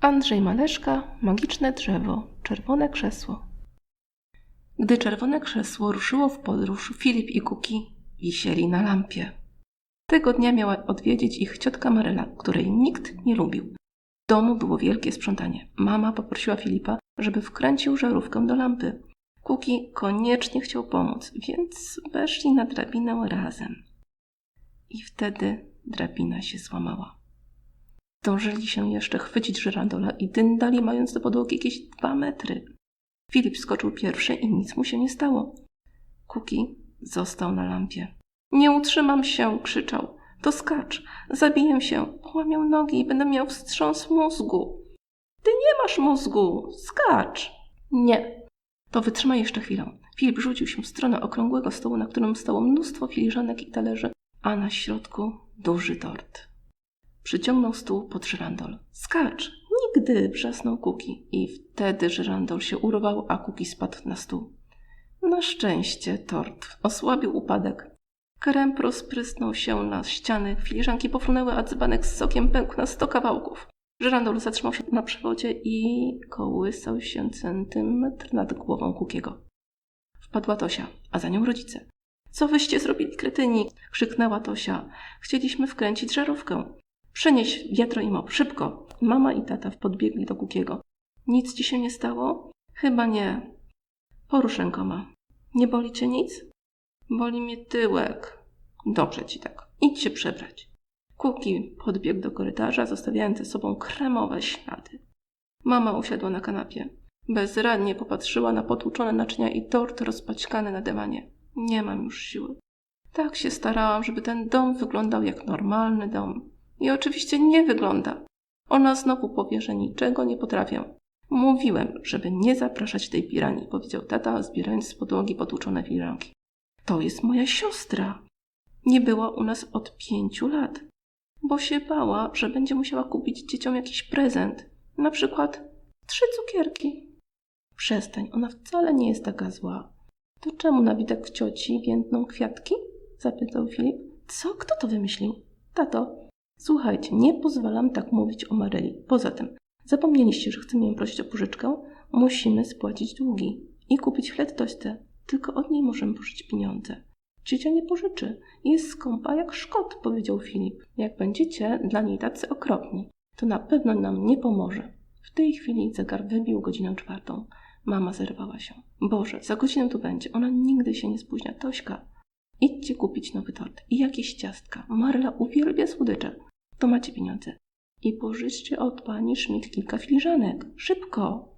Andrzej Maleszka, magiczne drzewo, czerwone krzesło. Gdy czerwone krzesło ruszyło w podróż, Filip i Kuki wisieli na lampie. Tego dnia miała odwiedzić ich ciotka Maryla, której nikt nie lubił. W domu było wielkie sprzątanie. Mama poprosiła Filipa, żeby wkręcił żarówkę do lampy. Kuki koniecznie chciał pomóc, więc weszli na drabinę razem. I wtedy drabina się złamała. Zdążyli się jeszcze chwycić żyrandola i dyndali, mając do podłogi jakieś dwa metry. Filip skoczył pierwszy i nic mu się nie stało. Kuki został na lampie. Nie utrzymam się, krzyczał. To skacz, zabiję się, połamię nogi i będę miał wstrząs mózgu. Ty nie masz mózgu, skacz. Nie. To wytrzymaj jeszcze chwilę. Filip rzucił się w stronę okrągłego stołu, na którym stało mnóstwo filiżanek i talerzy, a na środku duży tort. Przyciągnął stół pod żyrandol. Skacz! Nigdy! wrzasnął Kuki. I wtedy żyrandol się urwał, a Kuki spadł na stół. Na szczęście tort osłabił upadek. Krem rozprysnął się na ściany, filiżanki pofrunęły, a dzbanek z sokiem pękł na sto kawałków. Żyrandol zatrzymał się na przewodzie i kołysał się centymetr nad głową Kukiego. Wpadła Tosia, a za nią rodzice. Co wyście zrobili, kretyni? krzyknęła Tosia. Chcieliśmy wkręcić żarówkę. Przynieś wiatro i mop, szybko. Mama i tata podbiegli do Kukiego. Nic ci się nie stało? Chyba nie. Porusz rękoma. Nie boli cię nic? Boli mnie tyłek. Dobrze ci tak. Idź się przebrać. Kuki podbiegł do korytarza, zostawiając za sobą kremowe ślady. Mama usiadła na kanapie. Bezradnie popatrzyła na potłuczone naczynia i tort rozpaćkany na dywanie. Nie mam już siły. Tak się starałam, żeby ten dom wyglądał jak normalny dom. I oczywiście nie wygląda. Ona znowu powie, że niczego nie potrafię. Mówiłem, żeby nie zapraszać tej piranii, powiedział tata, zbierając z podłogi potłuczone firanki. To jest moja siostra. Nie była u nas od pięciu lat, bo się bała, że będzie musiała kupić dzieciom jakiś prezent. Na przykład trzy cukierki. Przestań, ona wcale nie jest taka zła. To czemu na widok cioci więdną kwiatki? zapytał Filip. Co? Kto to wymyślił? Tato, słuchajcie, nie pozwalam tak mówić o Maryli. Poza tym, zapomnieliście, że chcemy ją prosić o pożyczkę? Musimy spłacić długi i kupić chleb tośce. Tylko od niej możemy pożyczyć pieniądze. Ciocia nie pożyczy. Jest skąpa jak szkot, powiedział Filip. Jak będziecie dla niej tacy okropni, to na pewno nam nie pomoże. W tej chwili zegar wybił godzinę czwartą. Mama zerwała się. Boże, za godzinę tu będzie. Ona nigdy się nie spóźnia. Tośka, idźcie kupić nowy tort i jakieś ciastka. Marla uwielbia słodycze. To macie pieniądze. I pożyczcie od pani Szmit kilka filiżanek. Szybko!